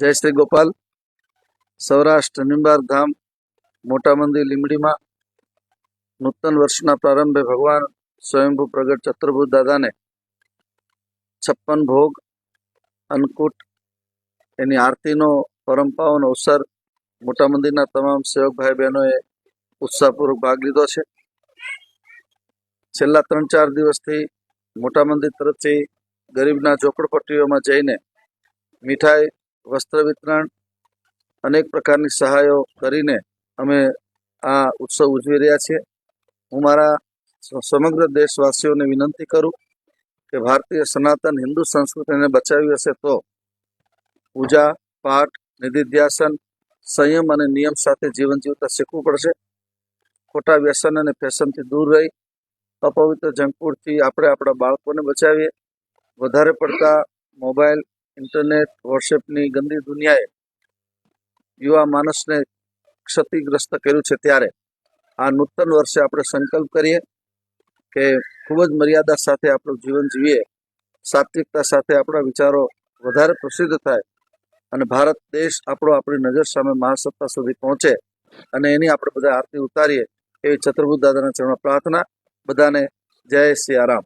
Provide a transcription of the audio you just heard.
જય શ્રી ગોપાલ. સૌરાષ્ટ્ર નિંબાર ધામ, મોટા મંદિર લીમડીમાં નૂતન વર્ષના પ્રારંભે ભગવાન સ્વયંભૂ પ્રગટ ચતુર્ભુજ દાદાને છપ્પન ભોગ, અન્નકૂટ, એની આરતીનો પરમ પાવન અવસર મોટા મંદિરના તમામ સેવક ભાઈ બહેનોએ ઉત્સાહપૂર્વક ભાગ લીધો છે. છેલ્લા ત્રણ ચાર દિવસથી મોટા મંદિર તરફથી ગરીબના ઝોપડપટ્ટીઓમાં જઈને મીઠાઈ વસ્ત્ર વિતરણ, અનેક પ્રકારની સહાયો કરીને અમે આ ઉત્સવ ઉજવી રહ્યા છીએ. હું મારા સમગ્ર દેશવાસીઓને વિનંતી કરું કે ભારતીય સનાતન હિન્દુ સંસ્કૃતિને બચાવી હશે તો પૂજા, પાઠ, નિધિધ્યાસન, સંયમ અને નિયમ સાથે જીવન જીવતા શીખવું પડશે. ખોટા વ્યસન અને ફેશનથી દૂર રહી, અપવિત્ર જંકફૂડથી આપણે આપણા બાળકોને બચાવીએ. વધારે પડતા મોબાઈલ ઇન્ટરનેટ વોટ્સએપની ગંદી દુનિયાએ યુવા માણસને ક્ષતિગ્રસ્ત કર્યું છે ત્યારે. આ નૂતન વર્ષે આપણે સંકલ્પ કરીએ કે ખૂબ જ મર્યાદા સાથે આપણું જીવન જીવીએ. સાત્વિકતા સાથે આપણા વિચારો વધારે પ્રસિદ્ધ થાય અને ભારત દેશ આપણો આપણી નજર સામે મહાસત્તા સુધી પહોંચે અને એની આપણે બધા આરતી ઉતારીએ. એવી ચતુર્ભુજ દાદાના ચરણમાં પ્રાર્થના. બધાને જય સિયારામ